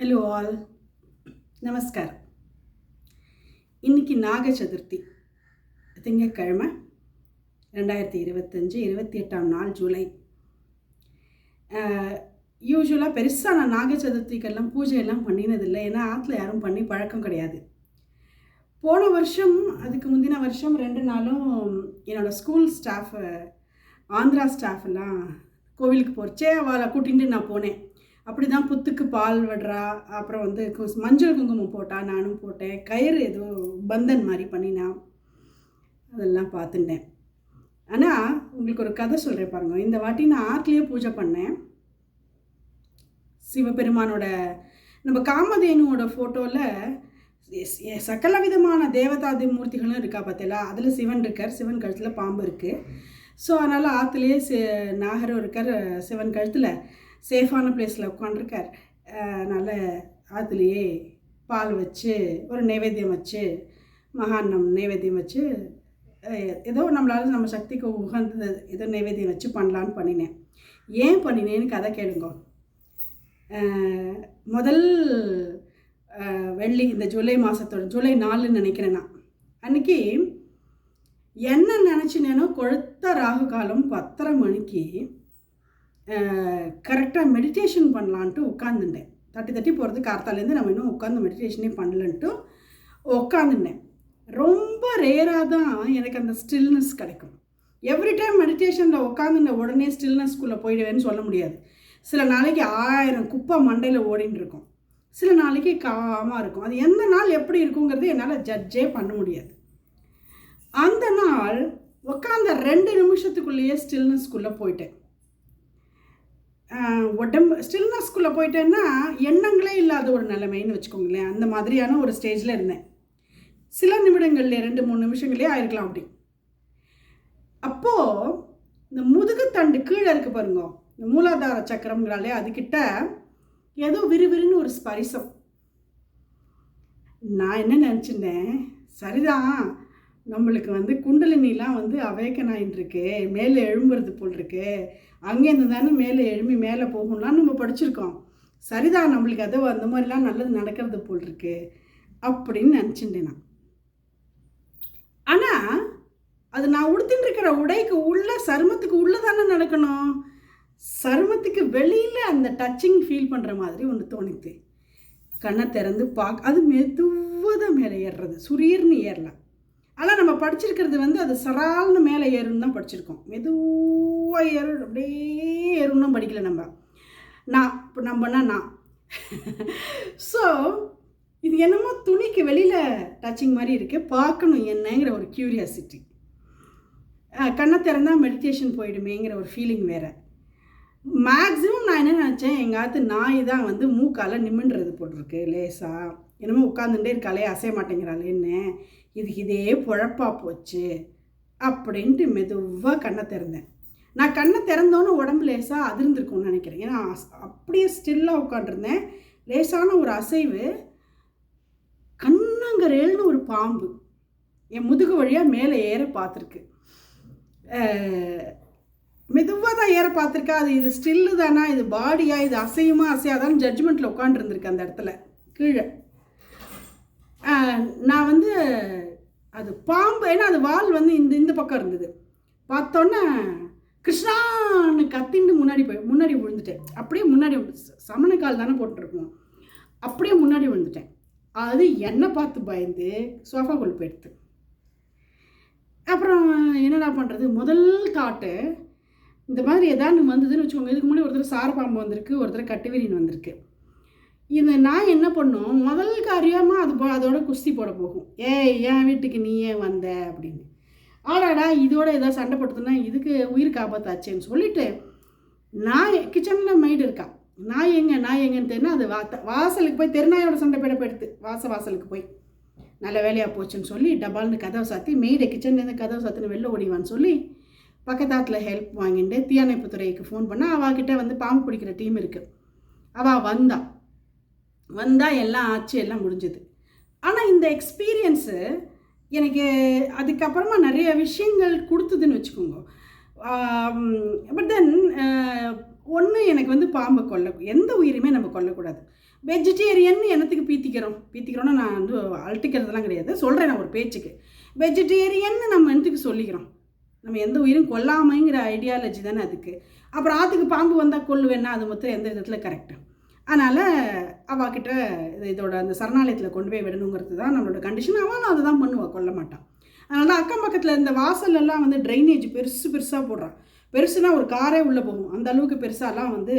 Hello all நமஸ்காரம் இன்னைக்கு நாக சதுர்த்தி. திங்கட்கிழமை ரெண்டாயிரத்தி இருபத்தஞ்சி இருபத்தி எட்டாம் நாள் ஜூலை. யூஸ்வலாக பெருசாக நான் நாக சதுர்த்திக்கெல்லாம் பூஜை எல்லாம் பண்ணினதில்லை. ஏன்னா ஆற்றுல யாரும் பண்ணி பழக்கம் கிடையாது. போன வருஷம் அதுக்கு முந்தின வருஷம் ரெண்டு நாளும் என்னோடய ஸ்கூல் ஸ்டாஃப் ஆந்திரா ஸ்டாஃப் எல்லாம் கோவிலுக்கு போகிறச்சே அவளை கூட்டிகிட்டு நான் போனேன். அப்படி தான் புத்துக்கு பால் விடுறா அப்புறம் வந்து மஞ்சள் குங்குமம் போட்டா நானும் போட்டேன். கயிறு ஏதோ பந்தன் மாதிரி பண்ணினான் அதெல்லாம் பார்த்துட்டேன். ஆனால் உங்களுக்கு ஒரு கதை சொல்கிறேன் பாருங்க. இந்த வாட்டி நான் ஆற்றுலேயே பூஜை பண்ணேன். சிவபெருமானோட நம்ம காமதேனுவோட ஃபோட்டோவில் சகல விதமான தேவதாதி மூர்த்திகளும் இருக்கா பார்த்தீங்களா? அதில் சிவன் இருக்கார். சிவன் கழுத்தில் பாம்பு இருக்குது ஸோ அதனால் ஆற்றுலேயே சி நாகரும் இருக்கார் சிவன் கழுத்தில். சேஃபான பிளேஸில் உட்காண்டிருக்கார் அதனால் அதுலேயே பால் வச்சு ஒரு நைவேத்தியம் வச்சு மகாண்ணம் நைவேத்தியம் வச்சு ஏதோ நம்மளால் நம்ம சக்திக்கு உகந்தது ஏதோ நைவேத்தியம் வச்சு பண்ணலான்னு பண்ணினேன். ஏன் பண்ணினேன்னு கதை கேளுங்க. முதல் வெள்ளி இந்த ஜூலை மாதத்தோட ஜூலை நாலுன்னு நினைக்கிறேன் நான். அன்னைக்கு என்ன நினச்சினேனோ கொழுத்த ராகு காலம் பத்தரை மணிக்கு கரெக்டாக மெடிடேஷன் பண்ணலான்ட்டு உட்காந்துட்டேன் தட்டி தட்டி போகிறது கார்த்தாலேருந்து நம்ம இன்னும் உட்காந்து மெடிடேஷனே பண்ணலன்ட்டு உட்காந்துட்டேன் ரொம்ப ரேராக தான் எனக்கு அந்த ஸ்டில்னஸ் கிடைக்கும். எவ்ரி டைம் மெடிடேஷனில் உட்காந்துட்ட உடனே ஸ்டில்னஸ்க்குள்ளே போயிடுவேன்னு சொல்ல முடியாது. சில நாளைக்கு ஆயிரம் குப்பை மண்டையில் ஓடின்னு இருக்கும் சில நாளைக்கு காமாக இருக்கும். அது எந்த நாள் எப்படி இருக்குங்கிறது என்னால் ஜட்ஜே பண்ண முடியாது. அந்த நாள் உட்காந்த ரெண்டு நிமிஷத்துக்குள்ளேயே ஸ்டில்னஸ்க்குள்ளே போயிட்டேன். உடம்பு ஸ்டில்னஸ்குள்ளே போயிட்டேன்னா எண்ணங்களே இல்லாத ஒரு நிலைமைன்னு வச்சுக்கோங்களேன். அந்த மாதிரியான ஒரு ஸ்டேஜில் இருந்தேன். சில நிமிடங்கள்லே ரெண்டு மூணு நிமிஷங்களே ஆயிருக்கலாம் அப்படி. அப்போது இந்த முதுகுத்தண்டு கீழே இருக்க பாருங்க. இந்த மூலாதார சக்கரம்ங்கிறாலே அதுக்கிட்ட ஏதோ விறுவிறுன்னு ஒரு ஸ்பரிசம். நான் என்ன நினச்சிருந்தேன்? சரிதான். நம்மளுக்கு வந்து குண்டலினிலாம் வந்து அவேக்கன் மேலே எழும்புறது போல் இருக்கு அங்கேருந்து தானே மேலே எழும்பி மேலே போகும்லாம் நம்ம படிச்சிருக்கோம். சரிதான் நம்மளுக்கு அது அந்த மாதிரிலாம் நல்லது நடக்கிறது போல் இருக்கு அப்படின்னு நினச்சிட்டேன் நான். ஆனால் அது நான் உடுத்தின்னு இருக்கிற உடைக்கு உள்ள சருமத்துக்கு உள்ளே தானே நடக்கணும். சருமத்துக்கு வெளியில் அந்த டச்சிங் ஃபீல் பண்ணுற மாதிரி ஒன்று தோணித்து. கண்ணை திறந்து பார்க்க அது மெதுவாக தான் மேலே ஏறுறது சுரீர்னு ஏறலாம் ஆனால் நம்ம படிச்சிருக்கிறது வந்து அது சரால்னு மேலே ஏறும்னு தான் படிச்சிருக்கோம். மெதுவாக ஏறும் அப்படியே ஏறும்னு படிக்கல நம்ம. நான் இப்போ நம்மனா நான் ஸோ இது என்னமோ துணிக்கு வெளியில் டச்சிங் மாதிரி இருக்குது பார்க்கணும் என்னங்கிற ஒரு க்யூரியாசிட்டி கண்ணை திறந்தால் மெடிடேஷன் போயிடுமேங்கிற ஒரு ஃபீலிங் வேறு. மேக்ஸிமம் நான் என்ன நினச்சேன் எங்காத்து நாய் தான் வந்து மூக்கால் நிமிண்டுறது போட்டிருக்கு லேசாக என்னமோ உட்காந்துட்டே இருக்காளே அசைய மாட்டேங்கிறாளேன்னு. இதுக்கு இதே பொழப்பாக போச்சு அப்படின்ட்டு மெதுவாக கண்ணை திறந்தேன். நான் கண்ணை திறந்தோன்னு உடம்பு லேசாக அதிர்ந்திருக்கும்னு நினைக்கிறேன். ஏன்னா அப்படியே ஸ்டில்லாக உட்காண்டிருந்தேன் லேசான ஒரு அசைவு. கண்ணங்கரேல்னு ஒரு பாம்பு. என் முதுகு வழியாக மேலே ஏற பார்த்துருக்கு. மெதுவாக தான் ஏற பார்த்துருக்கா. அது இது ஸ்டில்லு தானா? இது பாடியா இது அசையுமா? அசையாதான்னு ஜட்ஜ்மெண்ட்டில் உட்காந்துருந்துருக்கு அந்த இடத்துல. கீழே. நான் வந்து அது பாம்பு ஏன்னா அது வால் வந்து இந்த இந்த பக்கம் இருந்தது. பார்த்தோன்னே கிருஷ்ணான்னு கத்தின்னு முன்னாடி போய் முன்னாடி விழுந்துட்டேன். அப்படியே முன்னாடி சமணக்கால் தானே போட்டுருக்கோம். அப்படியே முன்னாடி விழுந்துட்டேன். அது என்னை பார்த்து பயந்து சோஃபாக்குள்ள போயிடுது அப்புறம் என்னடா பண்ணுறது முதல் காட்டு இந்த மாதிரி ஏதாவது வந்ததுன்னு வச்சுக்கோங்க. இதுக்கு முன்னாடி ஒருத்தர் சாரப்பாம்பு வந்திருக்கு ஒருத்தர் கட்டுவிரின் வந்திருக்கு. இந்த நான் என்ன பண்ணும்? முதல் காரியமாக அது போ- அதோட குஸ்தி போட போகும். ஏய் என் வீட்டுக்கு நீ ஏன் வந்த? அப்படின்னு. ஆடாடா இதோட ஏதாவது சண்டை போட்டதுன்னா இதுக்கு உயிர் காப்பாத்தாச்சேன்னு சொல்லிட்டு நான் கிச்சனில் மைடு இருக்கா? நான் எங்க நான் எங்கன்னு தெரியும் அது வா வாசலுக்கு போய் தெருநாயோட சண்டை போயிட போயிடுது. வாச வாசலுக்கு போய். நல்ல வேலையாக போச்சுன்னு சொல்லி டபால்னு கதவை சாத்தி மெய்டை கிச்சன்லேருந்து கதவை சாத்தின்னு வெளில ஓடிவான்னு சொல்லி பக்கத்தாத்தில் ஹெல்ப் வாங்கிட்டு தீயணைப்புத்துறைக்கு ஃபோன் பண்ணால் அவகிட்ட வந்து பாம்பு பிடிக்கிற டீம் இருக்குது அவள் வந்தா. வந்தால் எல்லாம் ஆச்சு எல்லாம் முடிஞ்சுது. ஆனால் இந்த எக்ஸ்பீரியன்ஸு எனக்கு அதுக்கப்புறமா நிறைய விஷயங்கள் கொடுத்ததுன்னு வச்சுக்கோங்க. பட் தென் ஒன்று எனக்கு வந்து பாம்பை கொல்ல எந்த உயிருமே நம்ம கொல்லக்கூடாது. வெஜிடேரியன் என்னத்துக்கு பீத்திக்கிறோம்? பீத்திக்கிறோன்னா நான் வந்து அழட்டிக்கிறதுலாம் கிடையாது. சொல்கிறேன் நான் ஒரு பேச்சுக்கு. வெஜிடேரியன் நம்ம என்னத்துக்கு சொல்லிக்கிறோம்? நம்ம எந்த உயிரும் கொல்லாமைங்கிற ஐடியாலஜி தானே அதுக்கு. அப்புறம் ஆற்றுக்கு பாம்பு வந்தால் கொல்லுவேன்னா அது மொத்தம் எந்த விதத்தில் கரெக்டு அதனால் அவகிட்ட இது இதோட அந்த சரணாலயத்தில் கொண்டு போய் விடணுங்கிறது தான் நம்மளோட கண்டிஷன் அவனும் அதை தான் பண்ணுவாள் கொல்ல மாட்டான் அதனால அக்கம் பக்கத்தில் இந்த வாசல்லலாம் வந்து ட்ரைனேஜ் பெருசு பெருசாக போடுறான் பெருசுனா ஒரு காரே உள்ளே போகும். அந்த அளவுக்கு பெருசாலாம் வந்து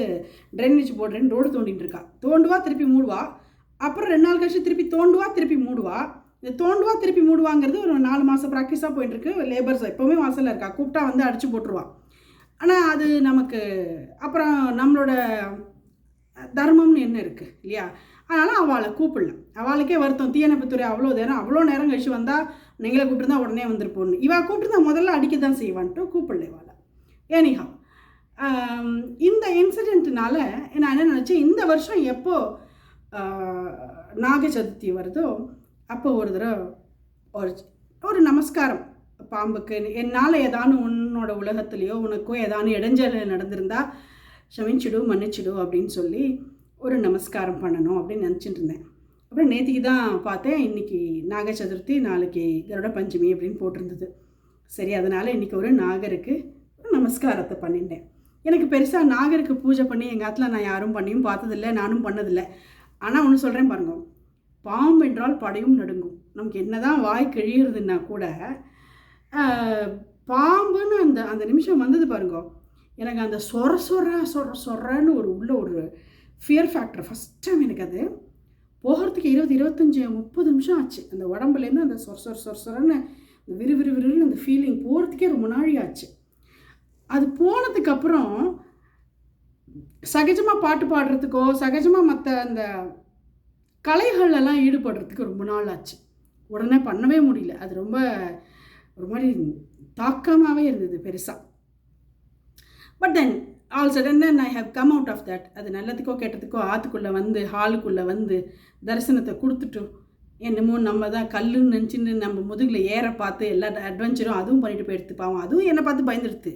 ட்ரைனேஜ் போடுறேன்னு ரோடு தோண்டிட்டு இருக்கா. தோண்டுவா திருப்பி மூடுவா. அப்புறம் ரெண்டு நாள் கழிச்சு திருப்பி தோண்டுவா திருப்பி மூடுவா. தோண்டுவா திருப்பி மூடுவாங்கிறது ஒரு நாலு மாதம் ப்ராக்டிஸாக போயிட்டுருக்கு. லேபர்ஸ் எப்போவுமே வாசலில் இருக்கா? கூப்பிட்டா வந்து அடித்து போட்டுருவா. ஆனால் அது நமக்கு அப்புறம் நம்மளோட தர்மம்னு என்ன இருக்குது இல்லையா? அதனால் அவளை கூப்பிடல. அவளுக்கே வருத்தம். தீயணைப்புத்துறை அவ்வளோ நேரம் அவ்வளோ நேரம் கழிச்சு வந்தால் நீங்களே கூப்பிட்டுருந்தா உடனே வந்துருப்போன்னு இவள் கூப்பிட்டுருந்தா முதல்ல அடிக்க தான் செய்வான்ட்டு கூப்பிடல இவாளை. ஏனிஹா இந்த இன்சிடெண்ட்னால நான் என்ன நினச்சேன் இந்த வருஷம் எப்போ நாக சதுர்த்தி வருதோ அப்போ ஒரு தடவை ஒரு ஒரு நமஸ்காரம். பாம்புக்கு என்னால் ஏதானு உன்னோட உலகத்துலேயோ உனக்கோ ஏதானு இடைஞ்சல் நடந்திருந்தா ஷமிச்சிடு மன்னிச்சிடு அப்படின்னு சொல்லி ஒரு நமஸ்காரம் பண்ணணும் அப்படின்னு நினச்சிட்டு இருந்தேன். அப்புறம் நேத்திக்கு தான் பார்த்தேன் இன்னைக்கு நாக சதுர்த்தி நாளைக்கு கருட பஞ்சமி அப்படின்னு போட்டிருந்தது. சரி அதனால் இன்றைக்கி ஒரு நாகருக்கு ஒரு நமஸ்காரத்தை பண்ணிட்டேன். எனக்கு பெருசாக நாகருக்கு பூஜை பண்ணி எங்கள் ஆற்றுல நான் யாரும் பண்ணியும் பார்த்ததில்ல நானும் பண்ணதில்லை. ஆனால் ஒன்று சொல்கிறேன் பாருங்க பாம்பு என்றால் படையும் நடுங்கும். நமக்கு என்னதான் வாய் கிழியிறதுன்னா கூட பாம்புன்னு அந்த அந்த நிமிஷம் வந்தது பாருங்க. எனக்கு அந்த சொர சொர சொர சொரன்னு ஒரு உள்ள ஒரு ஃபியர் ஃபேக்டர் ஃபஸ்ட் டைம் எனக்கு அது. போகிறதுக்கு இருபது இருபத்தஞ்சி முப்பது நிமிஷம் ஆச்சு. அந்த உடம்புலேருந்து அந்த சொர சொர சொர சொரன்னு அந்த விறு விறு விறுன்னு அந்த ஃபீலிங் போகிறதுக்கே ரொம்ப நாழி ஆச்சு. அது போனதுக்கப்புறம் சகஜமாக பாட்டு பாடுறதுக்கோ சகஜமாக மற்ற அந்த கலைகள்லாம் ஈடுபடுறதுக்கு ரொம்ப நாள் ஆச்சு. உடனே பண்ணவே முடியல. அது ரொம்ப ஒரு மாதிரி தாக்கமாகவே இருந்தது பெருசாக but then all sudden then I have come out of that அது நல்லதுக்கோ கெட்டதுக்கோ ஆற்றுக்குள்ளே வந்து ஹாலுக்குள்ளே வந்து தரிசனத்தை கொடுத்துட்டு என்னமோ நம்ம தான் கல்லுன்னு நினச்சின்னு நம்ம முதுகில் ஏற பார்த்து எல்லா அட்வென்ச்சரும் அதுவும் பண்ணிட்டு போயிடுத்து. பாவம் அதுவும் என்னை பார்த்து பயந்துடுத்து.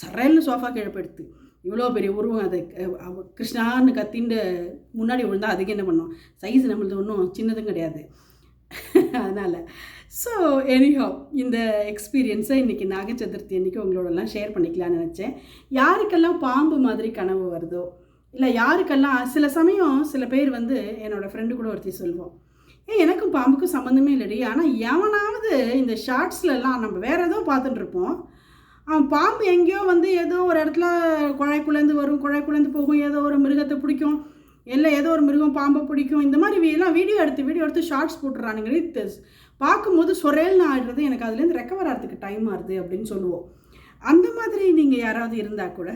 சரையில் சோஃபா கீழே போயிடுத்து. இவ்வளோ பெரிய உருவம் அது கிருஷ்ணான்னு கத்திண்டு முன்னாடி விழுந்தால் அதுக்கு என்ன பண்ணோம்? சைஸ் நம்மளது ஒன்றும் சின்னதும் கிடையாது. அதனால் ஸோ எனிஹோ இந்த எக்ஸ்பீரியன்ஸை இன்றைக்கி நாக சதுர்த்தி அன்றைக்கி உங்களோடலாம் ஷேர் பண்ணிக்கலாம்னு நினச்சேன். யாருக்கெல்லாம் பாம்பு மாதிரி கனவு வருதோ இல்லை யாருக்கெல்லாம் சில சமயம் சில பேர் வந்து என்னோடய ஃப்ரெண்டு கூட ஒருத்தி சொல்லுவோம் ஏ எனக்கும் பாம்புக்கும் சம்மந்தமே இல்லடி. ஆனால் எவனாவது இந்த ஷார்ட்ஸ்லலாம் நம்ம வேறு ஏதோ பார்த்துட்டுருப்போம் இருப்போம். அவன் பாம்பு எங்கேயோ வந்து ஏதோ ஒரு இடத்துல குழாய்க்குள்ளேருந்து வரும் குழாய்க்குள்ளேருந்து போகும் ஏதோ ஒரு மிருகத்தை பிடிக்கும் இல்லை ஏதோ ஒரு மிருகம் பாம்பை பிடிக்கும் இந்த மாதிரி எல்லாம் வீடியோ எடுத்து வீடியோ எடுத்து ஷார்ட்ஸ் போட்டுறானுங்க. தெஸ் பார்க்கும்போது சொரேல்னு ஆடுறது எனக்கு அதுலேருந்து ரெக்கவர் ஆகிறதுக்கு டைம் ஆகுது அப்படின்னு சொல்லுவோம். அந்த மாதிரி நீங்கள் யாராவது இருந்தால் கூட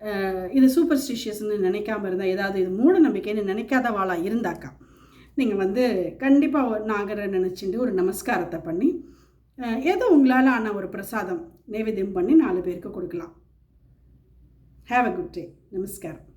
இது இது சூப்பர்ஸ்டிஷியஸ்னு நினைக்காம இருந்தால் ஏதாவது இது மூட நம்பிக்கைன்னு நினைக்காதவாளாக இருந்தாக்கா நீங்கள் வந்து கண்டிப்பாக நாகரை நினச்சிட்டு ஒரு நமஸ்காரத்தை பண்ணி ஏதோ உங்களால் ஆன ஒரு பிரசாதம் நைவேத்தியம் பண்ணி நாலு பேருக்கு கொடுக்கலாம். ஹேவ் அ குட் டே நமஸ்காரம்.